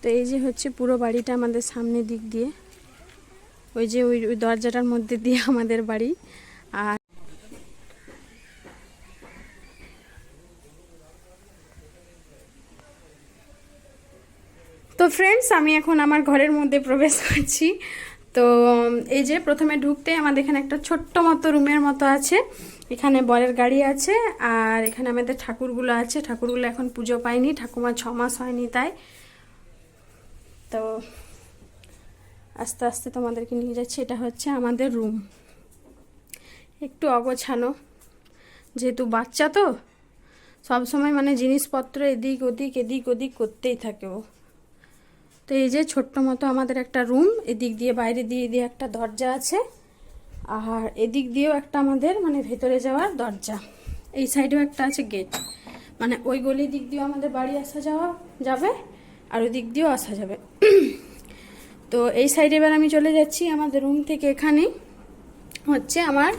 তো এই যে হচ্ছে পুরো বাড়িটা আমাদের সামনের দিক দিয়ে, ওই যে ওই ওই দরজাটার মধ্যে দিয়ে আমাদের বাড়ি। আর তো ফ্রেন্ডস আমি এখন আমার ঘরের মধ্যে প্রবেশ করছি। তো এই যে প্রথমে ঢুকতে আমাদের এখানে একটা ছোট্ট মতো রুমের মতো আছে। এখানে বরের গাড়ি আছে, আর এখানে আমাদের ঠাকুরগুলো আছে। ঠাকুরগুলো এখন পুজো পায়নি, ঠাকুমা ছ মাস হয়নি তাই। তো আস্তে আস্তে তোমাদেরকে নিয়ে যাচ্ছি। এটা হচ্ছে আমাদের রুম একটু অগোছানো। যেহেতু বাচ্চা তো, সব সময় মানে জিনিসপত্র এদিক ওদিক এদিক ওদিক করতেই থাকে ও। তো এই যে ছোট্ট মতো আমাদের একটা রুম এদিক দিয়ে বাইরে দিয়ে দিয়ে একটা দরজা আছে। আর এদিক দিয়েও একটা আমাদের মানে ভেতরে যাওয়ার দরজা। এই সাইডেও একটা আছে গেট মানে ওই গলি দিক দিয়েও আমাদের বাড়ি আসা যাওয়া যাবে। আর দিক দিয়েও আসা যাবে। তো এই সাইডে এবার আমি চলে যাচ্ছি আমাদের রুম থেকে এখানে। হচ্ছে আমার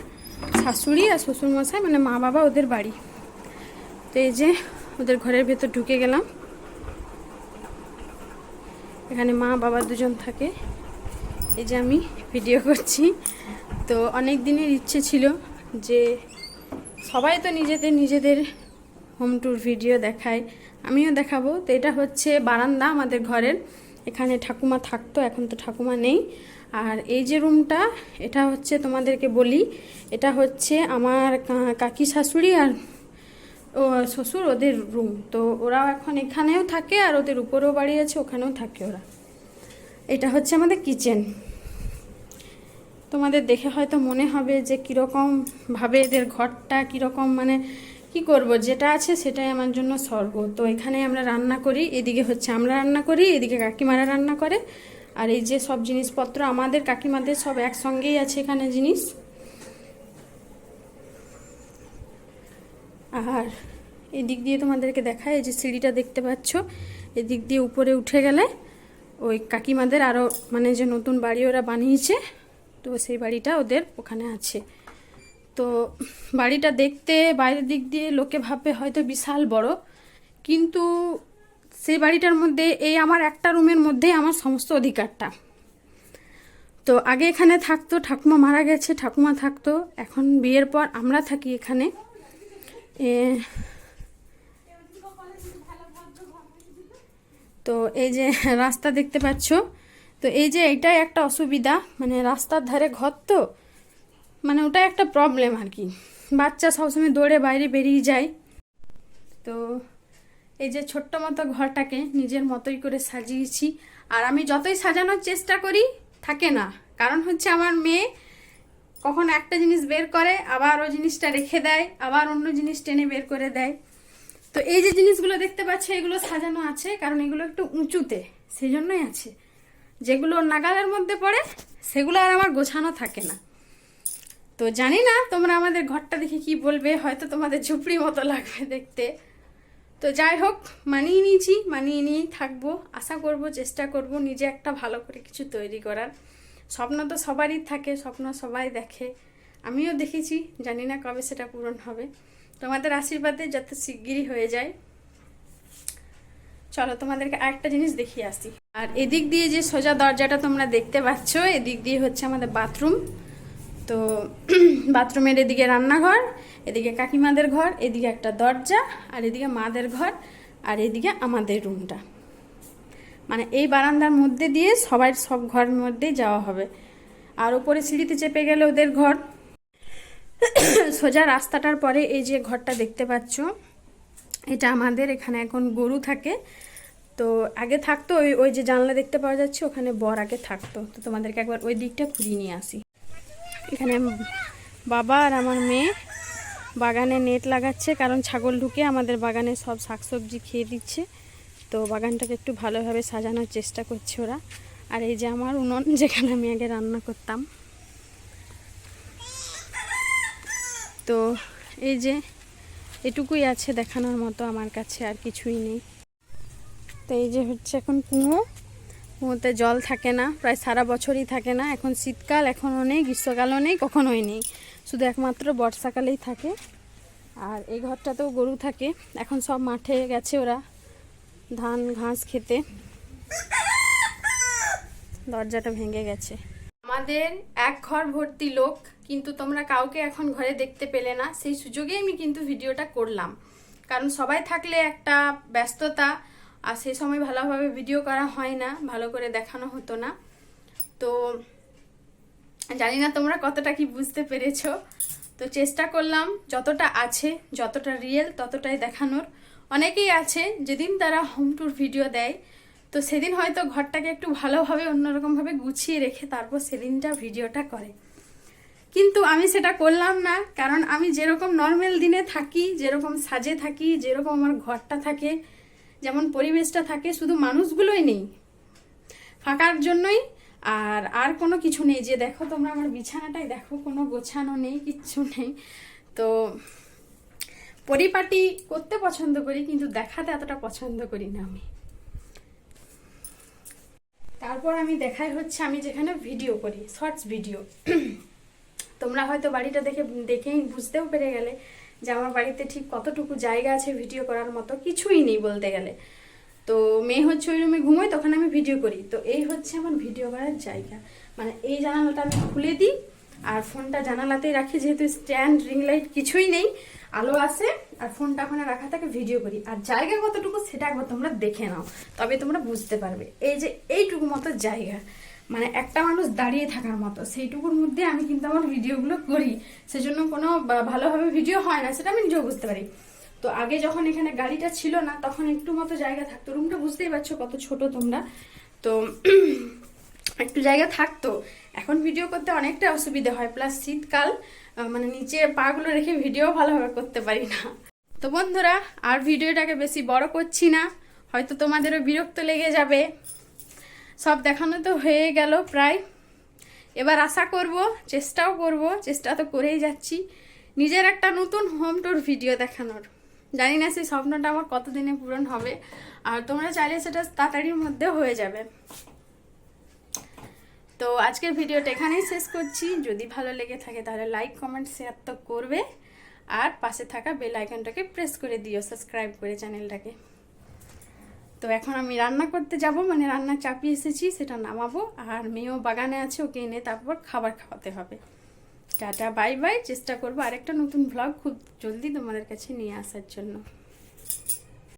শাশুড়ি আর শ্বশুরমশাই মানে মা বাবা ওদের বাড়ি। তো এই যে ওদের ঘরের ভেতর ঢুকে গেলাম। এখানে মা বাবা দুজন থাকে। এই যে আমি ভিডিও করছি। তো অনেক দিনের ইচ্ছে ছিল যে সবাই তো নিজেদের নিজেদের হোম ট্যুর ভিডিও দেখায়। আমিও দেখাবো। তো এটা হচ্ছে বারান্দা আমাদের ঘরের। এখানে ঠাকুমা থাকতো, এখন তো ঠাকুমা নেই। আর এই যে রুমটা, এটা হচ্ছে তোমাদেরকে বলি, এটা হচ্ছে আমার কাকি শাশুড়ি আর ও শ্বশুর, ওদের রুম। তো ওরাও এখন এখানেও থাকে আর ওদের উপরেও বাড়ি আছে, ওখানেও থাকে ওরা। এটা হচ্ছে আমাদের কিচেন। তোমাদের দেখে হয়তো মনে হবে যে কীরকমভাবে এদের ঘরটা, কীরকম মানে কি করব? যেটা আছে সেটাই আমার জন্য স্বর্গ। তো এখানে আমরা রান্না করি, এদিকে হচ্ছে আমরা রান্না করি, এদিকে কাকিমারা রান্না করে। আর এই যে সব জিনিসপত্র আমাদের কাকিমাদের সব একসঙ্গেই আছে এখানে জিনিস। আর এদিক দিয়ে তোমাদেরকে দেখায়, এই যে সিঁড়িটা দেখতে পাচ্ছ। এদিক দিয়ে উপরে উঠে গেলে ওই কাকিমাদের আরও মানে যে নতুন বাড়ি ওরা বানিয়েছে, তো সেই বাড়িটা ওদের ওখানে আছে। তো বাড়িটা দেখতে বাইরের দিক দিয়ে লোকে ভাববে হয়তো বিশাল বড়। কিন্তু সেই বাড়িটার মধ্যে, এই আমার একটা রুমের মধ্যেই আমার সমস্ত অধিকারটা। তো আগে এখানে থাকতো, ঠাকুমা মারা গেছে, ঠাকুমা থাকতো। এখন বিয়ের পর আমরা থাকি এখানে। তো এই যে রাস্তা দেখতে পাচ্ছ। তো এই যে এটাই একটা অসুবিধা মানে রাস্তার ধারে ঘর তো। মানে ওটা একটা প্রবলেম আর কি। বাচ্চা সবসময় দৌড়ে বাইরে বেরিয়ে যায়। তো এই যে ছোট্ট মতো ঘরটাকে নিজের মতোই করে সাজিয়েছি। আর আমি যতই সাজানোর চেষ্টা করি, থাকে না। কারণ হচ্ছে আমার মেয়ে কখন একটা জিনিস বের করে, আবার ওই জিনিসটা রেখে দেয়, আবার অন্য জিনিস টেনে বের করে দেয়। তো এই যে জিনিসগুলো দেখতে পাচ্ছ, এগুলো সাজানো আছে, কারণ এগুলো একটু উঁচুতে সেই জন্যই আছে। যেগুলো নাগালের মধ্যে পড়ে, সেগুলো আর আমার গোছানো থাকে না। তো জানি না তোমরা আমাদের ঘরটা দেখে কি বলবে, হয়তো তোমাদের ঝুপড়ি মতো লাগবে দেখতে। তো যাই হোক, মানিয়ে নিয়েছি, মানিয়ে নিয়েই থাকব, আশা করব, চেষ্টা করব নিজে একটা ভালো করে কিছু তৈরি করার। স্বপ্ন তো সবারই থাকে, স্বপ্ন সবাই দেখে। আমিও দেখেছি, জানি না কবে সেটা পূরণ হবে। তোমাদের আশীর্বাদে যত শিগগিরই হয়ে যায়। চলো তোমাদেরকে আরেকটা জিনিস দেখিয়ে আসি। আর এদিক দিয়ে যে সোজা দরজাটা তোমরা দেখতে পাচ্ছ, এদিক দিয়ে হচ্ছে আমাদের বাথরুম। তো বাথরুমের এদিকে রান্নাঘর, এদিকে কাকিমাদের ঘর, এদিকে একটা দরজা, আর এদিকে মাদের ঘর, আর এদিকে আমাদের রুমটা। মানে এই বারান্দার মধ্যে দিয়ে সবাই সব ঘরের মধ্যেই যাওয়া হবে। আর উপরে সিঁড়িতে চেপে গেলে ওদের ঘর। সোজা রাস্তাটার পরে এই যে ঘরটা দেখতে পাচ্ছ, এটা আমাদের এখানে এখন গরু থাকে। তো আগে থাকতো, ওই ওই যে জানলা দেখতে পাওয়া যাচ্ছে, ওখানে বর আগে থাকতো। তো তোমাদেরকে একবার ওই দিকটা ঘুরিয়ে নিয়ে আসি। এখানে বাবা আর আমার মেয়ে বাগানে নেট লাগাচ্ছে, কারণ ছাগল ঢুকে আমাদের বাগানে সব শাকসবজি খেয়ে দিচ্ছে। তো বাগানটাকে একটু ভালোভাবে সাজানোর চেষ্টা করছে ওরা। আর এই যে আমার উনুন, যেখানে আমি আগে রান্না করতাম। তো এই যে এটুকুই আছে দেখানোর মতো আমার কাছে, আর কিছুই নেই। তো এই যে হচ্ছে এখন কুঁয়ো। কুঁয়োতে জল থাকে না, প্রায় সারা বছরই থাকে না। এখন শীতকাল এখনও নেই, গ্রীষ্মকালও নেই, কখনোই নেই। শুধু একমাত্র বর্ষাকালেই থাকে। আর এই ঘরটাতেও গরু থাকে। এখন সব মাঠে গেছে ওরা ধান, ঘাস খেতে। দরজাটা ভেঙে গেছে। আমাদের এক ঘর ভর্তি লোক, কিন্তু তোমরা কাউকে এখন ঘরে দেখতে পেলে না। সেই সুযোগেই আমি কিন্তু ভিডিওটা করলাম। কারণ সবাই থাকলে একটা ব্যস্ততা আর সেই সময় ভালোভাবে ভিডিও করা হয় না, ভালো করে দেখানো হতো না। তো জানি না তোমরা কতটা কি বুঝতে পেরেছ। তো চেষ্টা করলাম যতটা আছে, যতটা রিয়েল ততটাই দেখানোর। অনেকেই আছে যেদিন তারা হোম ট্যুর ভিডিও দেয়, তো সেদিন হয়তো ঘরটাকে একটু ভালোভাবে, অন্যরকমভাবে গুছিয়ে রেখে তারপর সেদিনটা ভিডিওটা করে। কিন্তু আমি সেটা করলাম না, কারণ আমি যেরকম নর্মাল দিনে থাকি, যেরকম সাজে থাকি, যেরকম আমার ঘরটা থাকে যেমন পরিবেশটা থাকে, শুধু মানুষগুলোই নেই। ফাঁকার জন্যই আর আর কোনো কিছু নেই। যে দেখো তোমরা আমার বিছানাটাই দেখো কোনো গোছানো নেই, কিচ্ছু নেই। তো পরিপাটি করতে পছন্দ করি, কিন্তু দেখাতে এতটা পছন্দ করি না আমি। তারপর আমি দেখাই হচ্ছে, আমি যেখানে ভিডিও করি, শর্টস ভিডিও। তোমরা হয়তো বাড়িটা দেখে, দেখেই বুঝতেও পেরে গেলে যে আমার বাড়িতে ঠিক কতটুকু জায়গা আছে ভিডিও করার মতো কিছুই নেই বলতে গেলে। তো মেয়ে হচ্ছে ওই রুমে ঘুমোয়, তখন আমি ভিডিও করি। তো এই হচ্ছে আমার ভিডিও করার জায়গা। মানে এই জানালাটা আমি খুলে দিই, আর ফোনটা জানালাতেই রাখি, যেহেতু স্ট্যান্ড রিং লাইট কিছুই নেই, আলো আসে আর ফোনটা ওখানে রাখা থাকে ভিডিও করি। আর জায়গা কতটুকু সেটা একবার তোমরা দেখে নাও, তবে তোমরা বুঝতে পারবে। এই যে এইটুকু মতো জায়গা। মানে একটা মানুষ দাঁড়িয়ে থাকার মতো। সেইটুকুর মধ্যে আমি কিন্তু আমার ভিডিওগুলো করি। সেজন্য কোনো ভালোভাবে ভিডিও হয় না, সেটা আমি নিজেও বুঝতে পারি। তো আগে যখন এখানে গাড়িটা ছিল না, তখন একটু মতো জায়গা থাকতো। রুমটা বুঝতেই পারছ কত ছোট তোমরা। তো একটু জায়গা থাকতো। এখন ভিডিও করতে অনেকটা অসুবিধা হয়। প্লাস শীতকাল মানে নিচে পাগুলো রেখে ভিডিও ভালোভাবে করতে পারি না। তো বন্ধুরা, আর ভিডিওটাকে বেশি বড় করছি না। হয়তো তোমাদেরও বিরক্ত লেগে যাবে। সব দেখানো তো হয়ে গেল প্রায়। এবার আশা করব, চেষ্টাও করব, চেষ্টা তো করেই যাচ্ছি, নিজের একটা নতুন হোম ট্যুর ভিডিও দেখানোর। জানি না সেই স্বপ্নটা আমার কতদিনে পূরণ হবে, আর তোমরা চাইলে সেটা তাড়াতাড়ির মধ্যে হয়ে যাবে। তো আজকের ভিডিওটা এখানেই শেষ করছি। যদি ভালো লেগে থাকে তাহলে লাইক কমেন্ট শেয়ার তো করবে। আর পাশে থাকা বেল আইকনটাকে প্রেস করে দিও সাবস্ক্রাইব করে চ্যানেলটাকে তো এখন আমি রান্না করতে যাব মানে রান্না চাপিয়ে এসেছি, সেটা নামাবো, আর মেয়েও বাগানে আছে, ওকে এনে তারপর খাবার খাওয়াতে হবে। টাটা, বাই বাই, চেষ্টা করব আরেকটা নতুন ভ্লগ খুব জলদি তোমাদের কাছে নিয়ে আসার জন্য।